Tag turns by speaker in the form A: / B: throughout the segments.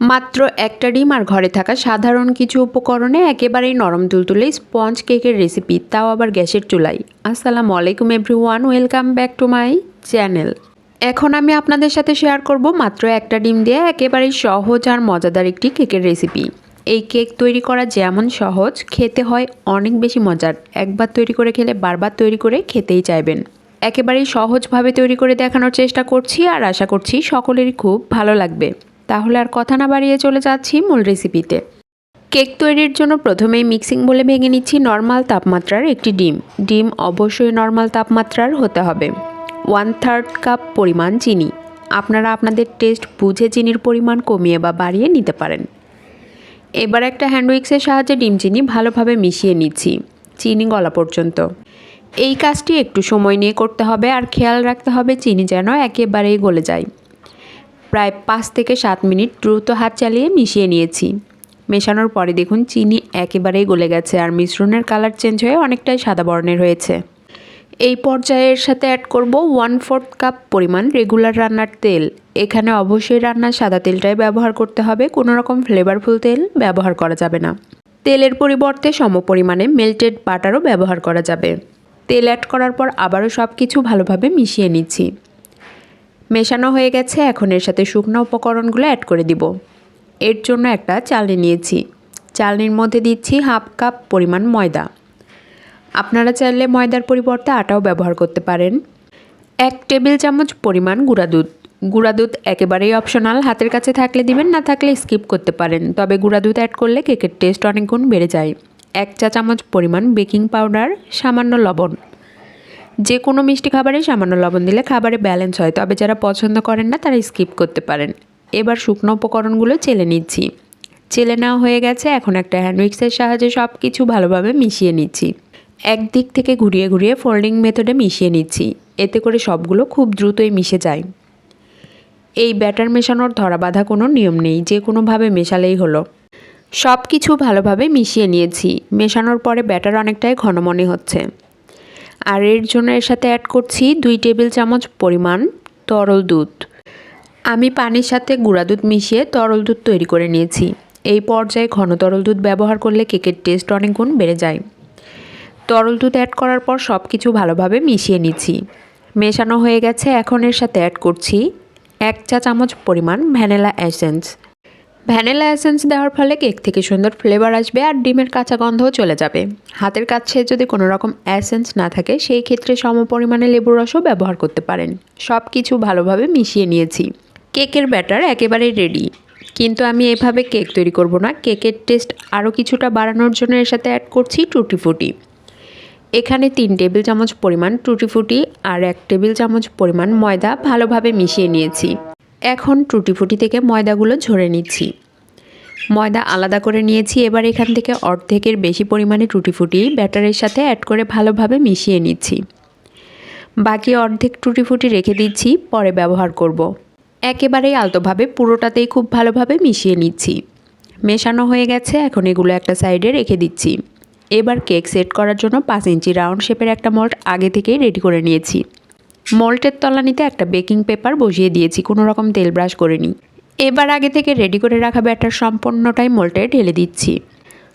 A: মাত্র একটা ডিম আর ঘরে থাকা সাধারণ কিছু উপকরণে একেবারেই নরম তুলতুলে স্পঞ্জ কেকের রেসিপি তাও আবার গ্যাসের চুলাই আসসালামু আলাইকুম everyone welcome back to my channel এখন আমি আপনাদের সাথে শেয়ার করব মাত্র একটা ডিম দিয়ে একেবারেই সহজ আর মজাদার একটি কেকের রেসিপি এই কেক তৈরি করা যেমন সহজ, খেতে হয় অনেক বেশি মজার। একবার তৈরি করে খেলে বারবার তৈরি করে খেতেই চাইবেন। একেবারেই সহজভাবে তৈরি করে দেখানোর চেষ্টা করছি আর আশা করছি সকলেরই খুব ভালো লাগবে। তাহলে আর কথা না বাড়িয়ে চলে যাচ্ছি মূল রেসিপিতে কেক তৈরির জন্য প্রথমেই মিক্সিং বলে ভেঙে নিচ্ছি নর্মাল তাপমাত্রার একটি ডিম। ডিম অবশ্যই নর্মাল তাপমাত্রার হতে হবে। ওয়ান থার্ড কাপ পরিমাণ চিনি। আপনারা আপনাদের টেস্ট বুঝে চিনির পরিমাণ কমিয়ে বা বাড়িয়ে নিতে পারেন। এবার একটা হ্যান্ড উইক্সের সাহায্যে ডিম চিনি ভালোভাবে মিশিয়ে নিচ্ছি। চিনি গলা পর্যন্ত। এই কাজটি একটু সময় নিয়ে করতে হবে আর খেয়াল রাখতে হবে চিনি যেন একেবারেই গলে যায়। প্রায় পাঁচ থেকে সাত মিনিট দ্রুত হাত চালিয়ে মিশিয়ে নিয়েছি। মেশানোর পরে দেখুন চিনি একেবারেই গলে গেছে আর মিশ্রণের কালার চেঞ্জ হয়ে অনেকটাই সাদা বর্ণের হয়েছে। এই পর্যায়ের সাথে অ্যাড করব ওয়ান ফোর্থ কাপ পরিমাণ রেগুলার রান্নার তেল। এখানে অবশ্যই রান্নার সাদা তেলটাই ব্যবহার করতে হবে, কোনো রকম ফ্লেভারফুল তেল ব্যবহার করা যাবে না। তেলের পরিবর্তে সম পরিমাণে মেল্টেড বাটারও ব্যবহার করা যাবে। তেল অ্যাড করার পর আবারও সব কিছু ভালোভাবে মিশিয়ে নিচ্ছি। মেশানো হয়ে গেছে, এখন এর সাথে শুকনো উপকরণগুলো অ্যাড করে দিব। এর জন্য একটা চালনি নিয়েছি। চালনির মধ্যে দিচ্ছি হাফ কাপ পরিমাণ ময়দা। আপনারা চাইলে ময়দার পরিবর্তে আটাও ব্যবহার করতে পারেন। এক টেবিল চামচ পরিমাণ গুঁড়া দুধ। গুঁড়া দুধ একেবারেই অপশনাল হাতের কাছে থাকলে দিবেন, না থাকলে স্কিপ করতে পারেন। তবে গুঁড়া দুধ অ্যাড করলে কেকের টেস্ট অনেক গুণ বেড়ে যায়। এক চা চামচ পরিমাণ বেকিং পাউডার সামান্য লবণ। যে কোনো মিষ্টি খাবারে সামান্য লবণ দিলে খাবারে ব্যালেন্স হয়। তবে যারা পছন্দ করেন না, তারা স্কিপ করতে পারেন। এবার শুকনো উপকরণগুলো চেলে নিচ্ছি। চেলে নেওয়া হয়ে গেছে, এখন একটা হ্যান্ড উইক্সের সাহায্যে সব কিছু ভালোভাবে মিশিয়ে নিচ্ছি। একদিক থেকে ঘুরিয়ে ঘুরিয়ে ফোল্ডিং মেথডে মিশিয়ে নিচ্ছি। এতে করে সবগুলো খুব দ্রুতই মিশে যায়। এই ব্যাটার মেশানোর ধরা বাঁধা কোনো নিয়ম নেই, যে কোনোভাবে মেশালেই হলো। সব কিছু ভালোভাবে মিশিয়ে নিয়েছি। মেশানোর পরে ব্যাটার অনেকটাই ঘন মনে হচ্ছে। আর এর জন্য এর সাথে অ্যাড করছি দুই টেবিল চামচ পরিমাণ তরল দুধ। আমি পানির সাথে গুঁড়া দুধ মিশিয়ে তরল দুধ তৈরি করে নিয়েছি। এই পর্যায়ে ঘন তরল দুধ ব্যবহার করলে কেকের টেস্ট অনেক গুণ বেড়ে যায়। তরল দুধ অ্যাড করার পর সব কিছু ভালোভাবে মিশিয়ে নিচ্ছি। মেশানো হয়ে গেছে, এখন এর সাথে অ্যাড করছি এক চা চামচ পরিমাণ ভ্যানিলা এসেন্স ভ্যানিলা এসেন্স দেওয়ার ফলে কেক থেকে সুন্দর ফ্লেভার আসবে আর ডিমের কাঁচা গন্ধও চলে যাবে। হাতের কাছে যদি কোনো রকম এসেন্স না থাকে, সেই ক্ষেত্রে সম পরিমাণে লেবুর রসও ব্যবহার করতে পারেন। সব কিছু ভালোভাবে মিশিয়ে নিয়েছি। কেকের ব্যাটার একেবারেই রেডি কিন্তু আমি এভাবে কেক তৈরি করব না। কেকের টেস্ট আরও কিছুটা বাড়ানোর জন্য এর সাথে অ্যাড করছি টুটি ফুটি এখানে তিন টেবিল চামচ পরিমাণ টুটি ফুটি আর এক টেবিল চামচ পরিমাণ ময়দা ভালোভাবে মিশিয়ে নিয়েছি। এখন টুটিফুটি থেকে ময়দাগুলো ঝরে নিচ্ছি। ময়দা আলাদা করে নিয়েছি, এবার এখান থেকে অর্ধেকের বেশি পরিমাণে টুটিফুটি ব্যাটারের সাথে অ্যাড করে ভালোভাবে মিশিয়ে নিচ্ছি। বাকি অর্ধেক টুটিফুটি রেখে দিচ্ছি, পরে ব্যবহার করব। একেবারেই আলতোভাবে পুরোটাতেই খুব ভালোভাবে মিশিয়ে নিচ্ছি। মেশানো হয়ে গেছে, এখন এগুলো একটা সাইডে রেখে দিচ্ছি। এবার কেক সেট করার জন্য পাঁচ ইঞ্চি রাউন্ড শেপের একটা মল্ট আগে থেকেই রেডি করে নিয়েছি। মল্টের তলানিতে একটা বেকিং পেপার বসিয়ে দিয়েছি, কোনো রকম তেল ব্রাশ করিনি। এবার আগে থেকে রেডি করে রাখা ব্যাটার সম্পূর্ণটাই মল্টে ঢেলে দিচ্ছি।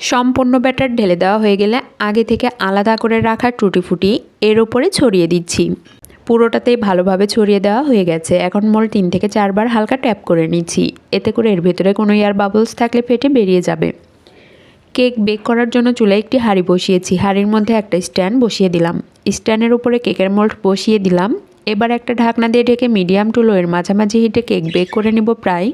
A: সম্পূর্ণ ব্যাটার ঢেলে দেওয়া হয়ে গেলে আগে থেকে আলাদা করে রাখা টুটি ফুটি এর ওপরে ছড়িয়ে দিচ্ছি। পুরোটাতেই ভালোভাবে ছড়িয়ে দেওয়া হয়ে গেছে। এখন মল তিন থেকে চারবার হালকা ট্যাপ করে নিচ্ছি। এতে করে এর ভেতরে কোনো এয়ার বাবলস থাকলে ফেটে বেরিয়ে যাবে। কেক বেক করার জন্য চুলায় একটি হাঁড়ি বসিয়েছি। হাঁড়ির মধ্যে একটা স্ট্যান্ড বসিয়ে দিলাম। স্ট্যান্ডের উপরে কেকের মোল্ড বসিয়ে দিলাম। এবার একটা ঢাকনা দিয়ে ঢেকে মিডিয়াম টু লোয়ের মাঝামাঝি হিটে কেক বেক করে নেব প্রায়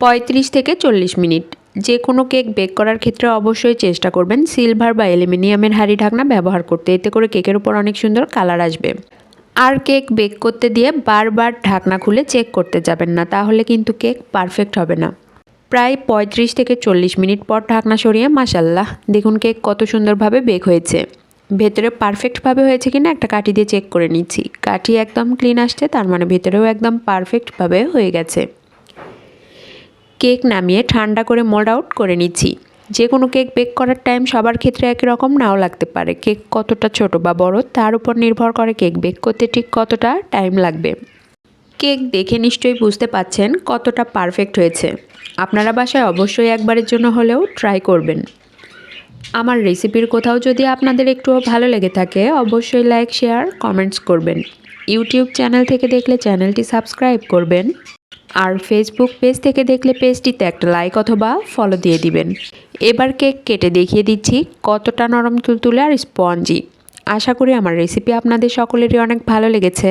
A: পঁয়ত্রিশ থেকে চল্লিশ মিনিট। যে কোনো কেক বেক করার ক্ষেত্রে অবশ্যই চেষ্টা করবেন সিলভার বা অ্যালুমিনিয়ামের হাঁড়ি ঢাকনা ব্যবহার করতে। এতে করে কেকের উপর অনেক সুন্দর কালার আসবে। আর কেক বেক করতে দিয়ে বারবার ঢাকনা খুলে চেক করতে যাবেন না, তাহলে কিন্তু কেক পারফেক্ট হবে না। প্রায় পঁয়ত্রিশ থেকে চল্লিশ মিনিট পর ঢাকনা সরিয়ে মাসাল্লাহ দেখুন কেক কত সুন্দরভাবে বেক হয়েছে। ভেতরে পারফেক্টভাবে হয়েছে কিনা একটা কাঠি দিয়ে চেক করে নিচ্ছি। কাঠি একদম ক্লিন আসছে, তার মানে ভেতরেও একদম পারফেক্টভাবে হয়ে গেছে। কেক নামিয়ে ঠান্ডা করে মোল্ড আউট করে নিচ্ছি। যে কোনো কেক বেক করার টাইম সবার ক্ষেত্রে একই রকম, নাও লাগতে পারে। কেক কতটা ছোট বা বড়, তার উপর নির্ভর করে কেক বেক করতে ঠিক কতটা টাইম লাগবে। কেক দেখে নিশ্চয়ই বুঝতে পাচ্ছেন কতটা পারফেক্ট হয়েছে। আপনারা বাসায় অবশ্যই একবারের জন্য হলেও ট্রাই করবেন। আমার রেসিপির কোথাও যদি আপনাদের একটুও ভালো লেগে থাকে, অবশ্যই লাইক, শেয়ার, কমেন্টস করবেন। ইউটিউব চ্যানেল থেকে দেখলে চ্যানেলটি সাবস্ক্রাইব করবেন। আর ফেসবুক পেজ থেকে দেখলে পেজটিতে একটা লাইক অথবা ফলো দিয়ে দিবেন। এবার কেক কেটে দেখিয়ে দিচ্ছি কতটা নরম তুলতুলে আর স্পঞ্জি। আশা করি আমার রেসিপি আপনাদের সকলেরই অনেক ভালো লেগেছে।